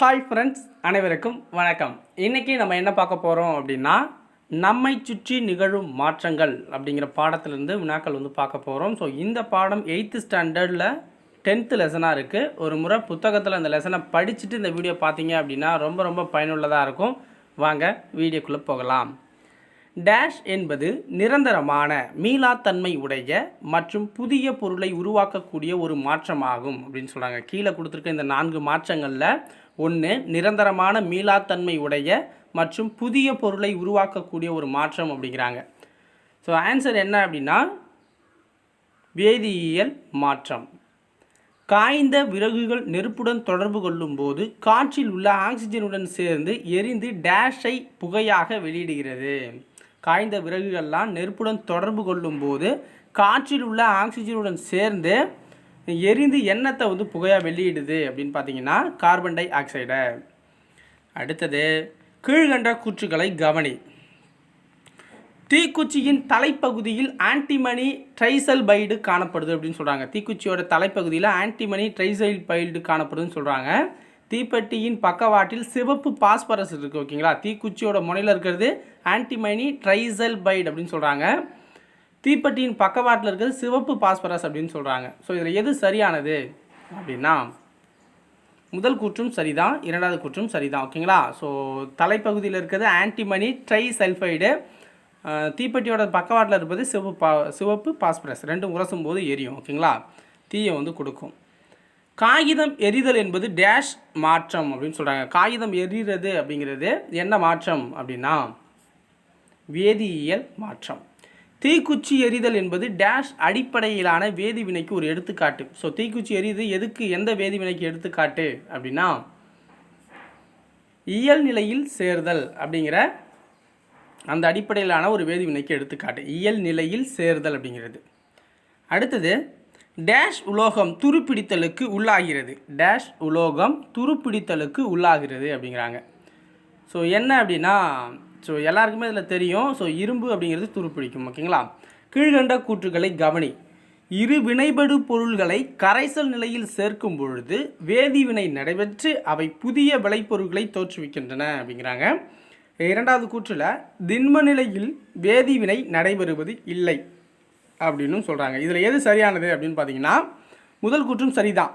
Hi friends அனைவருக்கும் வணக்கம். இன்றைக்கி நம்ம என்ன பார்க்க போகிறோம் அப்படின்னா நம்மை சுற்றி நிகழும் மாற்றங்கள் அப்படிங்கிற பாடத்திலேருந்து வினாக்கள் வந்து பார்க்க போகிறோம் ஸோ இந்த பாடம் எயித்து ஸ்டாண்டர்டில் டென்த்து லெசனாக இருக்குது ஒரு முறை புத்தகத்தில் அந்த லெசனை படிச்சுட்டு இந்த வீடியோ பார்த்தீங்க அப்படின்னா ரொம்ப ரொம்ப பயனுள்ளதாக இருக்கும். வாங்க வீடியோக்குள்ளே போகலாம். டேஷ் என்பது நிரந்தரமான மீளாத்தன்மை உடைய மற்றும் புதிய பொருளை உருவாக்கக்கூடிய ஒரு மாற்றமாகும் அப்படின்னு சொல்கிறாங்க கீழே கொடுத்துருக்க இந்த நான்கு மாற்றங்களில் ஒன்று நிரந்தரமான மீளாத்தன்மை உடைய மற்றும் புதிய பொருளை உருவாக்கக்கூடிய ஒரு மாற்றம் அப்படிங்கிறாங்க. ஸோ ஆன்சர் என்ன அப்படின்னா வேதியியல் மாற்றம். காய்ந்த விறகுகள் நெருப்புடன் தொடர்பு கொள்ளும்போது காற்றில் உள்ள ஆக்சிஜனுடன் சேர்ந்து எரிந்து டேஷை புகையாக வெளியிடுகிறது. காய்ந்த விறகுகள்லாம் நெருப்புடன் தொடர்பு கொள்ளும்போது காற்றில் உள்ள ஆக்சிஜனுடன் சேர்ந்து எரிந்து எண்ணத்தை வந்து புகையாக வெளியிடுது அப்படின்னு பார்த்தீங்கன்னா கார்பன் டை ஆக்சைடை. அடுத்தது கீழ்கண்ட கூற்றுகளை கவனி. தீக்குச்சியின் தலைப்பகுதியில் ஆன்டிமனி ட்ரைசல்பைடு காணப்படுது அப்படின்னு சொல்கிறாங்க தீக்குச்சியோட தலைப்பகுதியில் ஆன்டிமனி ட்ரைசல்பைடு காணப்படுதுன்னு சொல்கிறாங்க தீப்பெட்டியின் பக்கவாட்டில் சிவப்பு பாஸ்பரஸ் இருக்குது ஓகேங்களா? தீக்குச்சியோட முனையில் இருக்கிறது ஆன்டிமனி ட்ரைசல்பைடு அப்படின்னு சொல்கிறாங்க தீப்பெட்டியின் பக்கவாட்டில் இருக்கிறது சிவப்பு பாஸ்பரஸ் அப்படின்னு சொல்கிறாங்க ஸோ இதில் எது சரியானது அப்படின்னா முதல் கூற்றும் சரிதான் இரண்டாவது கூற்றும் சரிதான் ஓகேங்களா? ஸோ தலைப்பகுதியில் இருக்கிறது ஆன்டிமணி ட்ரை சல்ஃபைடு தீப்பெட்டியோட பக்கவாட்டில் இருப்பது சிவப்பு பா சிவப்பு பாஸ்பரஸ். ரெண்டும் உரசும் போது எரியும் ஓகேங்களா? தீயை வந்து கொடுக்கும். காகிதம் எரிதல் என்பது டேஷ் மாற்றம் அப்படின்னு சொல்கிறாங்க காகிதம் எரிகிறது அப்படிங்கிறது என்ன மாற்றம் அப்படின்னா? வேதியியல் மாற்றம். தீக்குச்சி எரிதல் என்பது டேஷ் அடிப்படையிலான வேதிவினைக்கு ஒரு எடுத்துக்காட்டு. ஸோ தீக்குச்சி எரிது எதுக்கு எந்த வேதிவினைக்கு எடுத்துக்காட்டு அப்படின்னா? இயல் நிலையில் சேர்தல் அப்படிங்கிற அந்த அடிப்படையிலான ஒரு வேதிவினைக்கு எடுத்துக்காட்டு. இயல் நிலையில் சேர்தல் அப்படிங்கிறது. அடுத்தது டேஷ் உலோகம் துருப்பிடித்தலுக்கு உள்ளாகிறது. டேஷ் உலோகம் துருப்பிடித்தலுக்கு உள்ளாகிறது அப்படிங்கிறாங்க. ஸோ என்ன அப்படின்னா ஸோ எல்லாருக்குமே இதில் தெரியும். ஸோ இரும்பு அப்படிங்கிறது துருப்பிடிக்கும் ஓகேங்களா? கீழ்கண்ட கூற்றுகளை கவனி. இரு வினைபடு பொருள்களை கரைசல் நிலையில் சேர்க்கும் பொழுது வேதிவினை நடைபெற்று அவை புதிய விளைபொருட்களை தோற்றுவிக்கின்றன அப்படிங்கிறாங்க. இரண்டாவது கூற்றில் திண்ம நிலையில் வேதிவினை நடைபெறுவது இல்லை. அப்படின்னு சொல்கிறாங்க இதில் எது சரியானது அப்படின்னு பார்த்தீங்கன்னா முதல் குற்றம் சரிதான்.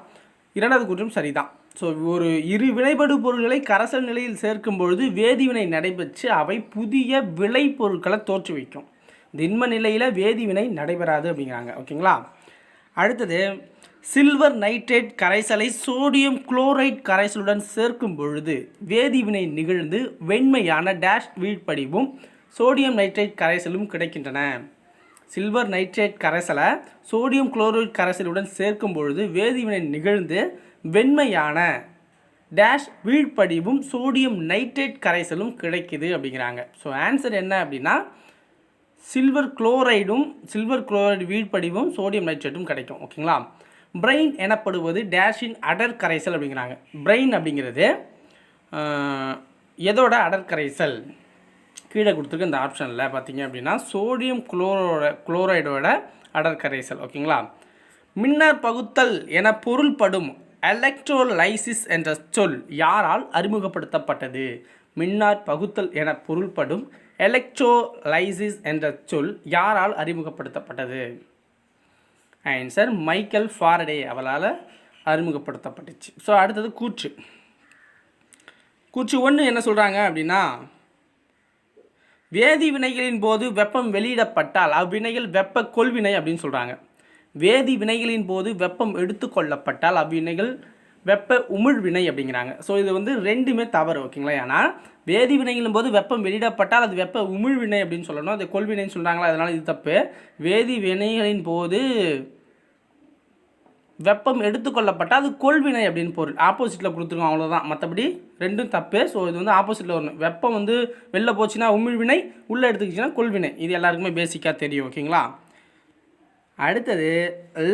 இரண்டாவது குற்றம் சரிதான். ஸோ ஒரு இரு வினைபடு பொருள்களை கரைசல் நிலையில் சேர்க்கும் பொழுது வேதிவினை நடைபெற்று அவை புதிய விளைபொருட்களை தோற்றுவிக்கும் திண்ம நிலையில் வேதிவினை நடைபெறாது அப்படிங்கிறாங்க. ஓகேங்களா? அடுத்தது சில்வர் நைட்ரேட் கரைசலை சோடியம் குளோரைட் கரைசலுடன் சேர்க்கும் பொழுது வேதிவினை நிகழ்ந்து வெண்மையான டேஷ் வீழ்படிவும் சோடியம் நைட்ரேட் கரைசலும் கிடைக்கின்றன. சில்வர் நைட்ரேட் கரைசலை சோடியம் குளோரைட் கரைசலுடன் சேர்க்கும் பொழுது வேதிவினை நிகழ்ந்து வெண்மையான டேஷ் வீழ்ப்படிவும் சோடியம் நைட்ரேட் கரைசலும் கிடைக்குது அப்படிங்கிறாங்க. ஸோ ஆன்சர் என்ன அப்படின்னா சில்வர் குளோரைடும் சில்வர் குளோரைடு வீழ்ப்படிவும் சோடியம் நைட்ரேட்டும் கிடைக்கும். ஓகேங்களா? பிரெயின் எனப்படுவது டேஷின் அடர் கரைசல் அப்படிங்கிறாங்க. பிரெயின் அப்படிங்கிறது எதோட அடர் கரைசல்? கீழே கொடுத்துருக்க இந்த ஆப்ஷனில் பார்த்தீங்க அப்படின்னா சோடியம் குளோரோட குளோரைடோட அடர் கரைசல் ஓகேங்களா? மின்னர் பகுத்தல் என பொருள்படும் எலக்ட்ரோலைசிஸ் என்ற சொல் யாரால் அறிமுகப்படுத்தப்பட்டது? மின்னார் பகுத்தல் என பொருள்படும் எலக்ட்ரோலைசிஸ் என்ற சொல் யாரால் அறிமுகப்படுத்தப்பட்டது? ஆன்சர் மைக்கேல் ஃபாரடே அவளால் அறிமுகப்படுத்தப்பட்டுச்சு. ஸோ அடுத்தது கூற்று. கூற்று ஒன்று என்ன சொல்கிறாங்க அப்படின்னா வேதி வினைகளின் போது வெப்பம் வெளியிடப்பட்டால் அவ்வினைகள் வெப்ப கொள்வினை அப்படின்னு சொல்கிறாங்க வேதி வினைகளின் போது வெப்பம் எடுத்துக்கொள்ளப்பட்டால் அவ்வினைகள் வெப்ப உமிழ்வினை அப்படிங்கிறாங்க. ஸோ இது வந்து ரெண்டுமே தவறு ஓகேங்களா ஏன்னா வேதி வினைகளின் போது வெப்பம் வெளியிடப்பட்டால் அது வெப்ப உமிழ்வினை அப்படின்னு சொல்லணும். அது கொள்வினைன்னு சொல்கிறாங்களா அதனால் இது தப்பு. வேதி வினைகளின் போது வெப்பம் எடுத்துக்கொள்ளப்பட்டால் அது கொள்வினை அப்படின்னு பொருள். ஆப்போசிட்டில் கொடுத்துருக்கோம் அவ்வளோதான் மற்றபடி ரெண்டும் தப்பு. ஸோ இது வந்து ஆப்போசிட்டில் வரணும். வெப்பம் வந்து வெளில போச்சுன்னா உமிழ்வினை உள்ளே எடுத்துக்கிச்சுன்னா கொள்வினை. இது எல்லாருக்குமே பேசிக்காக தெரியும் ஓகேங்களா அடுத்தது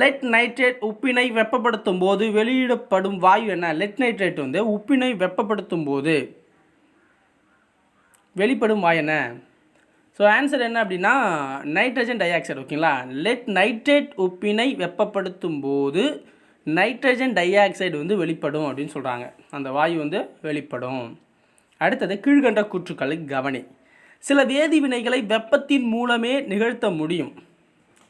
லெட் நைட்ரேட் உப்பினை வெப்பப்படுத்தும் போது வெளியிடப்படும் வாயு என்ன? லெட் நைட்ரேட் வந்து உப்பினை வெப்பப்படுத்தும் போது வெளிப்படும் வாயு என்ன? ஸோ ஆன்சர் என்ன அப்படின்னா நைட்ரஜன் டை ஆக்சைடு ஓகேங்களா லெட் நைட்ரேட் உப்பினை வெப்பப்படுத்தும் போது நைட்ரஜன் டை ஆக்சைடு வந்து வெளிப்படும் அப்படின்னு சொல்கிறாங்க அந்த வாயு வந்து வெளிப்படும். அடுத்தது கீழ்கண்ட கூற்றுக்களை கவனி. சில வேதி வினைகளை வெப்பத்தின் மூலமே நிகழ்த்த முடியும்.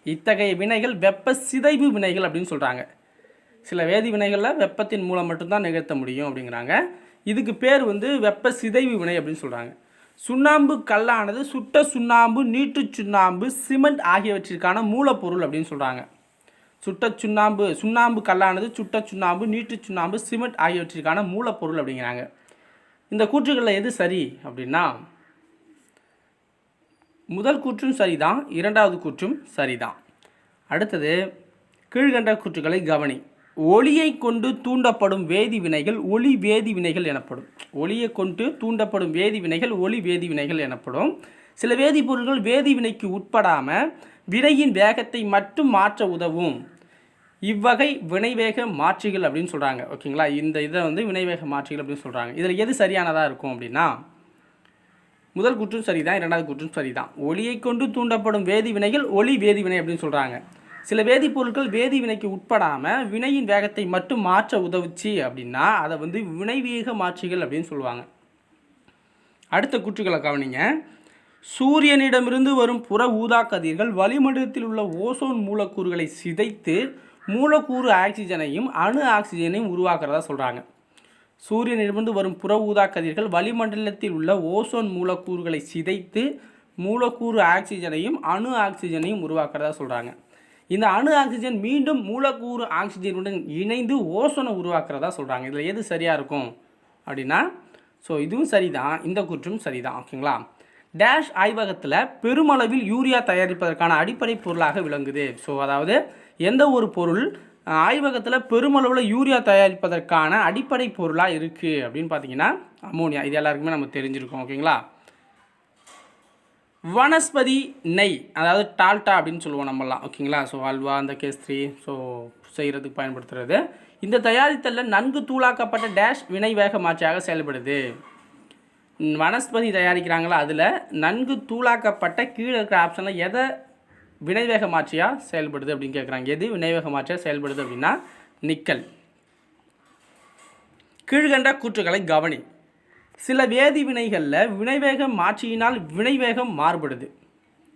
இத்தகைய வினைகள் வெப்ப சிதைவு வினைகள் அப்படின்னு சொல்கிறாங்க சில வேதி வினைகளில் வெப்பத்தின் மூலம் மட்டும்தான் நிகழ்த்த முடியும் அப்படிங்கிறாங்க. இதுக்கு பேர் வந்து வெப்ப சிதைவு வினை அப்படின்னு சொல்கிறாங்க சுண்ணாம்பு கல்லானது சுட்ட சுண்ணாம்பு நீட்டு சுண்ணாம்பு சிமெண்ட் ஆகியவற்றிற்கான மூலப்பொருள் அப்படின்னு சொல்கிறாங்க சுட்ட சுண்ணாம்பு சுண்ணாம்பு கல்லானது சுட்ட சுண்ணாம்பு நீட்டு சுண்ணாம்பு சிமெண்ட் ஆகியவற்றிற்கான மூலப்பொருள் அப்படிங்கிறாங்க. இந்த கூற்றுகளில் எது சரி அப்படின்னா முதல் கூற்றும் சரிதான் இரண்டாவது கூற்றும் சரிதான். அடுத்தது கீழ்கண்ட கூற்றுகளை கவனி. ஒளியை கொண்டு தூண்டப்படும் வேதி வினைகள் ஒளி வேதி வினைகள் எனப்படும். ஒளியை கொண்டு தூண்டப்படும் வேதி வினைகள் ஒளி வேதி வினைகள் எனப்படும். சில வேதிப்பொருட்கள் வேதி வினைக்கு உட்படாமல் வினையின் வேகத்தை மட்டும் மாற்ற உதவும். இவ்வகை வினைவேக மாற்றிகள் அப்படின்னு சொல்கிறாங்க ஓகேங்களா? இந்த இதை வந்து வினைவேக மாற்றிகள் அப்படின்னு சொல்கிறாங்க இதில் எது சரியானதாக இருக்கும் அப்படின்னா முதல் குற்றம் சரிதான் இரண்டாவது குற்றம் சரிதான். ஒளியை கொண்டு தூண்டப்படும் வேதி வினைகள் ஒளி வேதி வினை அப்படின்னு சொல்கிறாங்க சில வேதிப்பொருட்கள் வேதி வினைக்கு உட்படாமல் வினையின் வேகத்தை மட்டும் மாற்ற உதவுச்சு அப்படின்னா அதை வந்து வினைவேக மாற்றிகள் அப்படின்னு சொல்லுவாங்க. அடுத்த கூற்றுகளை கவனிங்க. சூரியனிடமிருந்து வரும் புற ஊதா கதிர்கள் வளிமண்டலத்தில் உள்ள ஓசோன் மூலக்கூறுகளை சிதைத்து மூலக்கூறு ஆக்சிஜனையும் அணு ஆக்சிஜனையும் உருவாக்குறதா சொல்கிறாங்க சூரியனிடமிருந்து வரும் புற ஊதா கதிர்கள் வளிமண்டலத்தில் உள்ள ஓசோன் மூலக்கூறுகளை சிதைத்து மூலக்கூறு ஆக்சிஜனையும் அணு ஆக்சிஜனையும் உருவாக்குறதா சொல்கிறாங்க இந்த அணு ஆக்சிஜன் மீண்டும் மூலக்கூறு ஆக்சிஜனுடன் இணைந்து ஓசோனை உருவாக்குறதா சொல்கிறாங்க இதில் எது சரியாக இருக்கும் அப்படின்னா ஸோ இதுவும் சரிதான். இந்த குற்றும் சரிதான். ஓகேங்களா? டேஷ் ஆய்வகத்தில் பெருமளவில் யூரியா தயாரிப்பதற்கான அடிப்படை பொருளாக விளங்குது. ஸோ அதாவது எந்த ஒரு பொருள் ஆய்வகத்தில் பெருமளவில் யூரியா தயாரிப்பதற்கான அடிப்படை பொருளாக இருக்குது அப்படின்னு பார்த்தீங்கன்னா அமோனியா இது எல்லாருக்குமே நம்ம தெரிஞ்சிருக்கோம். ஓகேங்களா? வனஸ்பதி நெய் அதாவது டால்டா அப்படின்னு சொல்லுவோம் நம்மலாம் ஓகேங்களா? ஸோ அல்வா அந்த கேஸ்திரி ஸோ செய்கிறதுக்கு பயன்படுத்துகிறது இந்த தயாரித்தலில் நன்கு தூளாக்கப்பட்ட டேஷ் வினை வேக மாற்றியாக செயல்படுது. வனஸ்பதி தயாரிக்கிறாங்களா? அதில் நன்கு தூளாக்கப்பட்ட கீழே இருக்கிற ஆப்ஷனில் எதை வினைவேக மாற்றியாக செயல்படுது அப்படின்னு கேட்குறாங்க எது வினைவேக மாற்றியாக செயல்படுது அப்படின்னா நிக்கல். கீழ்கண்ட கூற்றுகளை கவனி. சில வேதி வினைகளில் வினைவேக மாற்றியினால் வினைவேகம் மாறுபடுது.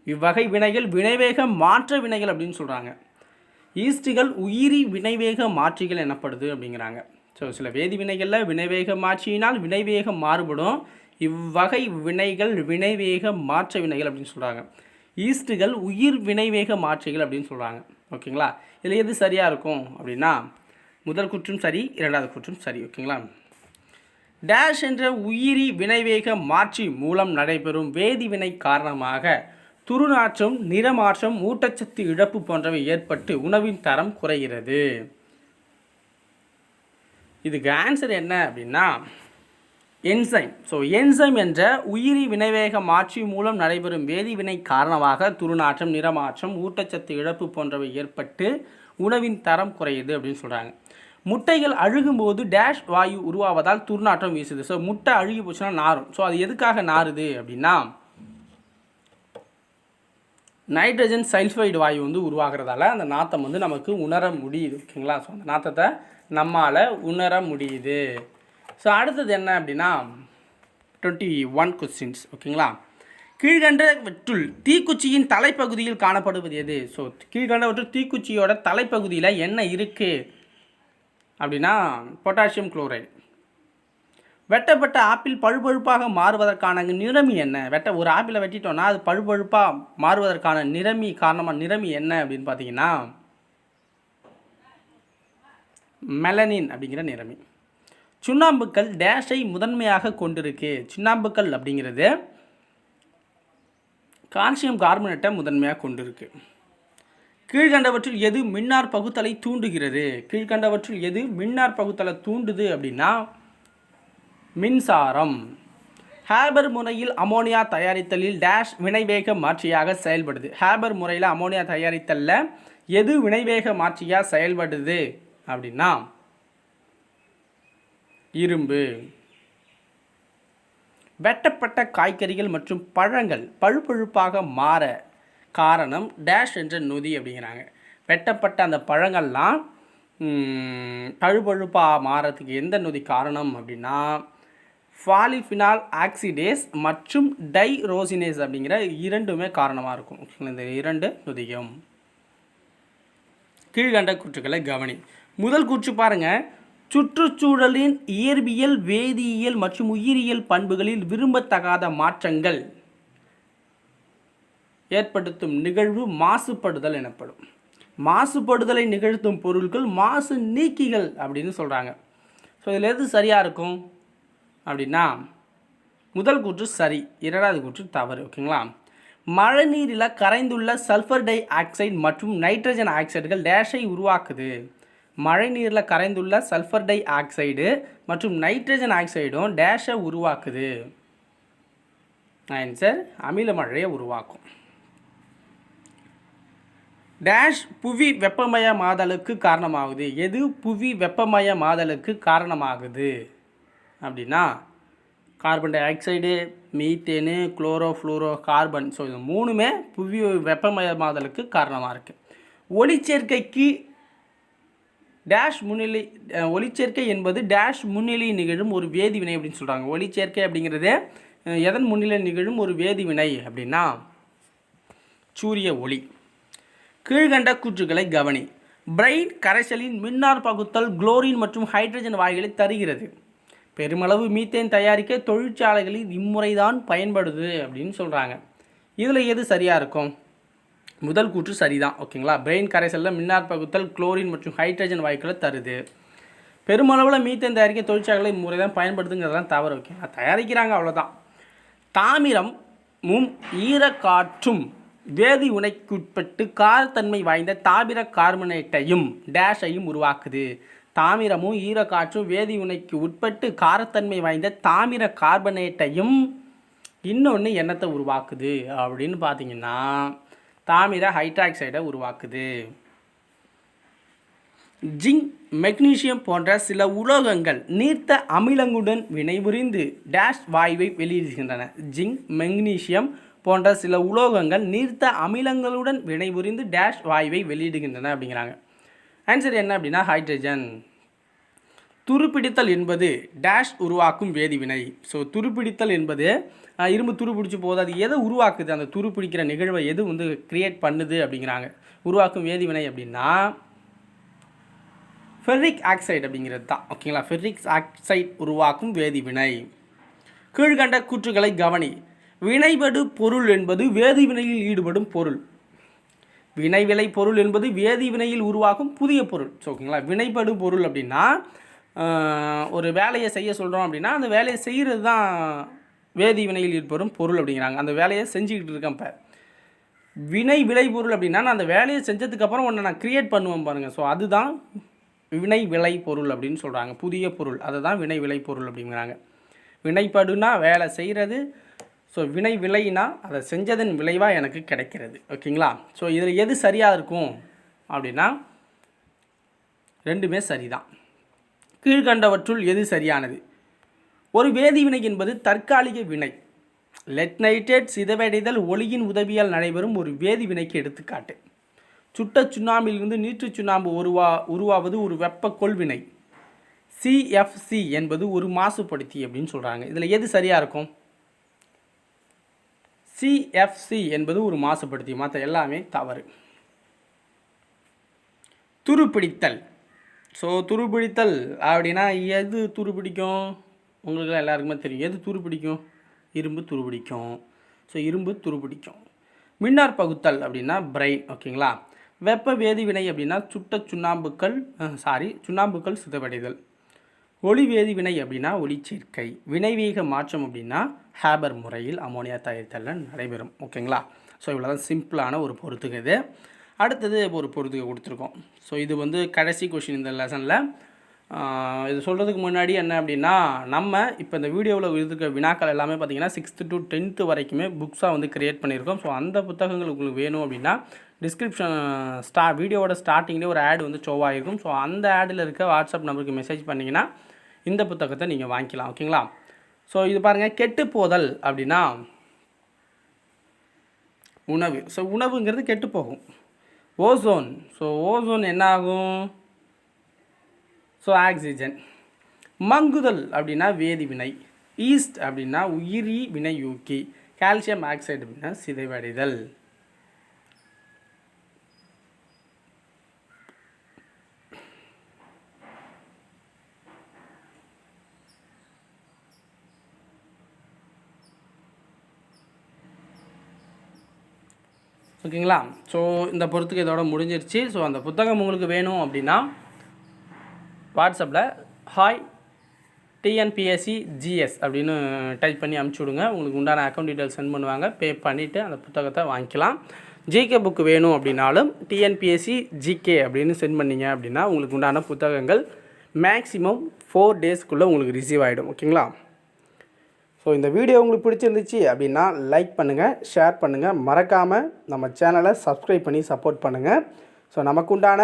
இவ்வகை வினைகள் வினைவேக மாற்ற வினைகள் அப்படின்னு சொல்கிறாங்க ஈஸ்டுகள் உயிரி வினைவேக மாற்றிகள் எனப்படுது அப்படிங்கிறாங்க. ஸோ சில வேதி வினைகளில் வினைவேக மாற்றியினால் வினைவேகம் மாறுபடும். இவ்வகை வினைகள் வினைவேக மாற்ற வினைகள் அப்படின்னு சொல்கிறாங்க ஈஸ்டுகள் உயிர் வினைவேக மாற்றிகள் அப்படின்னு சொல்கிறாங்க ஓகேங்களா? இதில் எது சரியாக இருக்கும் அப்படின்னா முதல் குற்றும் சரி இரண்டாவது குற்றும் சரி. ஓகேங்களா? டேஷ் என்ற உயிரி வினைவேக மாற்றி மூலம் நடைபெறும் வேதிவினை காரணமாக துருநாற்றம் நிறமாற்றம் ஊட்டச்சத்து இழப்பு போன்றவை ஏற்பட்டு உணவின் தரம் குறைகிறது. இதுக்கு ஆன்சர் என்ன அப்படின்னா என்சைம் ஸோ என்சைம் என்ற உயிரி வினைவேக மாற்றி மூலம் நடைபெறும் வேதிவினை காரணமாக துருநாற்றம் நிறமாற்றம் ஊட்டச்சத்து இழப்பு போன்றவை ஏற்பட்டு உணவின் தரம் குறையுது அப்படின்னு சொல்கிறாங்க முட்டைகள் அழுகும்போது டேஷ் வாயு உருவாவதால் துர்நாற்றம் வீசுது. ஸோ முட்டை அழுகி போச்சுன்னா நாரும். ஸோ அது எதுக்காக நாறுது அப்படின்னா நைட்ரஜன் சல்ஃபைடு வாயு வந்து உருவாகிறதால அந்த நாத்தம் வந்து நமக்கு உணர முடியுது. ஓகேங்களா? ஸோ அந்த நாத்தத்தை நம்மால் உணர முடியுது. ஸோ அடுத்தது என்ன அப்படின்னா டுவெண்ட்டி ஒன் கொஸ்டின்ஸ் ஓகேங்களா கீழ்கண்டவற்றுள் தீக்குச்சியின் தலைப்பகுதியில் காணப்படுவது எது? ஸோ கீழ்கண்டவற்றுள் தீக்குச்சியோட தலைப்பகுதியில் என்ன இருக்குது அப்படின்னா பொட்டாசியம் குளோரைடு. வெட்டப்பட்ட ஆப்பிள் பழுபழுப்பாக மாறுவதற்கான நிறமி என்ன? வெட்ட ஒரு ஆப்பிளை வெட்டிட்டோன்னா அது பழுபழுப்பாக மாறுவதற்கான நிறமி காரணமாக நிறமி என்ன அப்படின்னு பார்த்தீங்கன்னா மெலனின் அப்படிங்கிற நிறமி. சுண்ணாம்புக்கல் டேஷை முதன்மையாக கொண்டிருக்கு. சுண்ணாம்புக்கல் அப்படிங்கிறது கால்சியம் கார்பனேட்டை முதன்மையாக கொண்டிருக்கு. கீழ்கண்டவற்றில் எது மின்னார் பகுத்தலை தூண்டுகிறது? கீழ்கண்டவற்றில் எது மின்னார் பகுத்தலை தூண்டுது அப்படின்னா மின்சாரம். ஹேபர் முறையில் அமோனியா தயாரித்தலில் டேஷ் வினைவேக மாற்றியாக செயல்படுது. ஹேபர் முறையில் அமோனியா தயாரித்தலில் எது வினைவேக மாற்றியாக செயல்படுது அப்படின்னா இரும்பு. வெட்டப்பட்ட காய்கறிகள் மற்றும் பழங்கள் பழுப்பழுப்பாக மாற காரணம் டேஷ் என்ற நொதி அப்படிங்கிறாங்க. வெட்டப்பட்ட அந்த பழங்கள்லாம் பழுபழுப்பாக மாறத்துக்கு எந்த நொதி காரணம் அப்படின்னா ஃபாலிஃபினால் ஆக்சிடேஸ் மற்றும் டைரோசினேஸ் அப்படிங்கிற இரண்டுமே காரணமாக இருக்கும். இந்த இரண்டு நொதியும். கீழ்கண்ட கூற்றுக்களை கவனி. முதல் கூற்று பாருங்கள் சுற்றுச்சூழலின் இயற்பியல் வேதியியல் மற்றும் உயிரியல் பண்புகளில் விரும்பத்தகாத மாற்றங்கள். ஏற்படுத்தும் நிகழ்வு மாசுபடுதல் எனப்படும். மாசுபடுதலை நிகழ்த்தும் பொருட்கள் மாசு நீக்கிகள் அப்படின்னு சொல்கிறாங்க ஸோ இதில் எது சரியாக இருக்கும்? அப்படின்னா முதல் கூற்று சரி இரண்டாவது கூற்று தவறு ஓகேங்களா? மழைநீரில் கரைந்துள்ள சல்ஃபர் டை ஆக்சைடு மற்றும் நைட்ரஜன் ஆக்சைடுகள் டேஷை உருவாக்குது. மழைநீரில் கரைந்துள்ள சல்ஃபர் டை ஆக்சைடு மற்றும் நைட்ரஜன் ஆக்சைடும் டேஷை உருவாக்குது. ஆன்சர் அமில மழையை உருவாக்கும். டேஷ் புவி வெப்பமய மாதலுக்கு காரணமாகுது. எது புவி வெப்பமய மாதலுக்கு காரணமாகுது? அப்படின்னா carbon dioxide methane chlorofluorocarbon so இது மூணுமே புவி வெப்பமயமாதலுக்கு காரணமாக இருக்குது ஒளிச்சேர்க்கைக்கு டேஷ் முன்னிலை ஒளிச்சேர்க்கை என்பது டேஷ் முன்னிலை நிகழும் ஒரு வேதிவினை அப்படின்னு சொல்கிறாங்க ஒளிச்சேர்க்கை அப்படிங்கிறது எதன் முன்னிலை நிகழும் ஒரு வேதிவினை அப்படின்னா சூரிய ஒளி. கீழ்கண்ட கூற்றுகளை கவனி. பிரைன் கரைசலின் மின்னார் பகுத்தல் குளோரின் மற்றும் ஹைட்ரஜன் வாயுகளை தருகிறது. பெருமளவு மீத்தேன் தயாரிக்க தொழிற்சாலைகளில் இம்முறைதான் பயன்படுது அப்படின்னு சொல்கிறாங்க இதில் எது சரியாக இருக்கும்? முதல் கூற்று சரிதான் ஓகேங்களா? பிரெயின் கரைசலில் மின்னார் பகுத்தல் குளோரின் மற்றும் ஹைட்ரஜன் வாயுக்களை தருது. பெருமளவில் மீத்தேன் தயாரிக்க தொழிற்சாலைகளை இம்முறை தான் பயன்படுதுங்கிறதெல்லாம் தவறு ஓகே தயாரிக்கிறாங்க அவ்வளோதான் தாமிரமும் ஈரக்காற்றும் வேதி உனைக்குட்பட்டு காரத்தன்மை வாய்ந்த தாமிர கார்பனேட்டையும் டேஷையும் உருவாக்குது. தாமிரமும் ஈரக்காற்றும் வேதி உனைக்கு உட்பட்டு காரத்தன்மை வாய்ந்த தாமிர கார்பனேட்டையும் இன்னொன்று எண்ணத்தை உருவாக்குது அப்படின்னு பார்த்தீங்கன்னா தாமிர ஹைட்ராக்சைடை உருவாக்குது. ஜிங்க் மெக்னீசியம் போன்ற சில உலோகங்கள் நீர்த்த அமிலங்களுடன் வினைபுரிந்து டேஷ் வாயுவை வெளியிடுகின்றன. ஜிங்க் மெக்னீசியம் போன்ற சில உலோகங்கள் நீர்த்த அமிலங்களுடன் வினைபுரிந்து டேஷ் வாயுவை வெளியிடுகின்றன அப்படிங்கிறாங்க. ஆன்சர் என்ன அப்படின்னா ஹைட்ரஜன் துருப்பிடித்தல் என்பது டேஷ் உருவாக்கும் வேதிவினை ஸோ துருப்பிடித்தல் என்பது இரும்பு துருப்பிடிச்சு போகுது. அது எதை உருவாக்குது? அந்த துருப்பிடிக்கிற நிகழ்வை எது வந்து கிரியேட் பண்ணுது அப்படிங்கிறாங்க. உருவாக்கும் வேதிவினை அப்படின்னா ஃபெர்ரிக் ஆக்சைடு அப்படிங்கிறது தான். ஓகேங்களா ஃபெர்ரிக் ஆக்சைடு உருவாக்கும் வேதிவினை கீழ்கண்ட கூற்றுகளை கவனி. வினைபடு பொருள் என்பது வேதிவினையில் ஈடுபடும் பொருள். வினைவிலை பொருள் என்பது வேதிவினையில் உருவாகும் புதிய பொருள். ஸோ ஓகேங்களா? வினைபடு பொருள் அப்படின்னா ஒரு வேலையை செய்ய சொல்கிறோம் அப்படின்னா அந்த வேலையை செய்கிறது தான் வேதிவினையில் ஈடுபடும் பொருள் அப்படிங்கிறாங்க. அந்த வேலையை செஞ்சுக்கிட்டு இருக்கேன் இப்போ. வினை விளைபொருள் அப்படின்னா நான் அந்த வேலையை செஞ்சதுக்கப்புறம் ஒன்று நான் க்ரியேட் பண்ணுவேன் பாருங்கள் ஸோ அதுதான் வினை விளை பொருள் அப்படின்னு சொல்கிறாங்க புதிய பொருள். அதை தான் வினை விளை பொருள் அப்படிங்கிறாங்க. வினைப்படுனா வேலை செய்கிறது ஸோ வினை விளைனா அதை செஞ்சதன் விளைவாக எனக்கு கிடைக்கிறது. ஓகேங்களா? ஸோ இதில் எது சரியாக இருக்கும் அப்படின்னா ரெண்டுமே சரிதான். கீழ்கண்டவற்றுள் எது சரியானது? ஒரு வேதிவினை என்பது தற்காலிக வினை. லெட் நைட்ரேட் சிதவடைதல் ஒளியின் உதவியால் நடைபெறும் ஒரு வேதிவினைக்கு எடுத்துக்காட்டு. சுட்ட சுண்ணாம்பிலிருந்து நீற்று சுண்ணாம்பு உருவா உருவாவது ஒரு வெப்ப கொள்வினை சிஎஃப்சி என்பது ஒரு மாசுபடுத்தி அப்படின்னு சொல்கிறாங்க இதில் எது சரியாக இருக்கும்? சிஎஃப்சி என்பது ஒரு மாசுபடுத்தி மற்ற எல்லாமே தவறு. துருப்பிடித்தல். ஸோ துருப்பிடித்தல் அப்படின்னா எது துருப்பிடிக்கும்? உங்களுக்கு எல்லாருக்குமே தெரியும். எது துருப்பிடிக்கும்? இரும்பு துருப்பிடிக்கும். ஸோ இரும்பு துருப்பிடிக்கும். மின்னார் பகுத்தல் அப்படின்னா பிரைன் ஓகேங்களா? வெப்ப வேதிவினை அப்படின்னா சுட்ட சுண்ணாம்புக்கள் சாரி சுண்ணாம்புக்கள் சிதவடைதல். ஒளி வேதிவினை அப்படின்னா ஒளிச்சேர்க்கை வினைவீக மாற்றம் அப்படின்னா ஹேபர் முறையில் அமோனியா தயாரித்தல் நடைபெறும். ஓகேங்களா? ஸோ இவ்வளோ தான் சிம்பிளான ஒரு பொறுத்துக்கு இது. அடுத்தது ஒரு பொறுத்துக்கு கொடுத்துருக்கோம். ஸோ இது வந்து கடைசி கொஷின் இந்த லெசனில் இது சொல்கிறதுக்கு முன்னாடி என்ன அப்படின்னா நம்ம இப்போ இந்த வீடியோவில் இருக்க வினாக்கள் எல்லாமே பார்த்தீங்கன்னா சிக்ஸ்த்து டு டென்த்து வரைக்குமே புக்ஸாக வந்து க்ரியேட் பண்ணியிருக்கோம். ஸோ அந்த புத்தகங்கள் உங்களுக்கு வேணும் அப்படின்னா டிஸ்கிரிப்ஷன் ஸ்டா வீடியோவோட ஸ்டார்டிங்லேயே ஒரு ஆட் வந்து ஷோ ஸோ அந்த ஆடில் இருக்க வாட்ஸ்அப் நம்பருக்கு மெசேஜ் பண்ணிங்கன்னா இந்த புத்தகத்தை நீங்கள் வாங்கிக்கலாம் ஓகேங்களா? ஸோ இது பாருங்கள் கெட்டு போதல் அப்படின்னா உணவு. ஸோ உணவுங்கிறது கெட்டு போகும். ஓசோன். ஸோ ஓசோன் என்ன ஆகும் ஸோ ஆக்சிஜன். மங்குதல் அப்படின்னா வேதிவினை ஈஸ்ட் அப்படின்னா உயிரி வினையூக்கி. கால்சியம் ஆக்சைடு அப்படின்னா சிதைவடைதல். ஓகேங்களா? ஸோ இந்த பொறுத்துக்கு இதோட முடிஞ்சிருச்சு. ஸோ அந்த புத்தகம் உங்களுக்கு வேணும் அப்படின்னா வாட்ஸ்அப்பில் ஹாய் டிஎன்பிஎஸ்சி ஜிஎஸ் அப்படின்னு டைப் பண்ணி அனுப்பிச்சி விடுங்க உங்களுக்கு உண்டான அக்கௌண்ட் டீட்டெயில்ஸ் சென்ட் பண்ணுவாங்க. பே பண்ணிவிட்டு அந்த புத்தகத்தை வாங்கிக்கலாம். ஜிகே புக் வேணும் அப்படின்னாலும் டிஎன்பிஎஸ்சி ஜிகே அப்படின்னு சென்ட் பண்ணீங்க அப்படின்னா உங்களுக்கு உண்டான புத்தகங்கள் மேக்ஸிமம் ஃபோர் டேஸ்க்குள்ளே உங்களுக்கு ரிசீவ் ஆகிடும் ஓகேங்களா? ஸோ இந்த வீடியோ உங்களுக்கு பிடிச்சிருந்துச்சு அப்படின்னா லைக் பண்ணுங்கள் ஷேர் பண்ணுங்கள் மறக்காமல் நம்ம சேனலை சப்ஸ்கிரைப் பண்ணி சப்போர்ட் பண்ணுங்கள் ஸோ நமக்குண்டான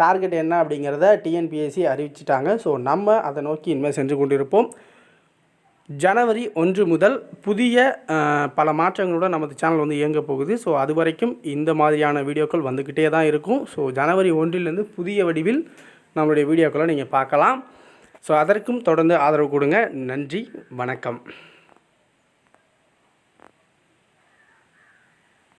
டார்கெட் என்ன அப்படிங்கிறத டிஎன்பிஎஸ்சி அறிவிச்சிட்டாங்க. ஸோ நம்ம அதை நோக்கி இனிமேல் சென்று கொண்டிருப்போம். ஜனவரி ஒன்று முதல் புதிய பல மாற்றங்களுடன் நமது சேனல் வந்து இயங்க போகுது. ஸோ அது வரைக்கும் இந்த மாதிரியான வீடியோக்கள் வந்துக்கிட்டே தான் இருக்கும். ஸோ ஜனவரி ஒன்றிலிருந்து புதிய வடிவில் நம்மளுடைய வீடியோக்களை நீங்கள் பார்க்கலாம். ஸோ அதற்கும் தொடர்ந்து ஆதரவு கொடுங்க. நன்றி வணக்கம்.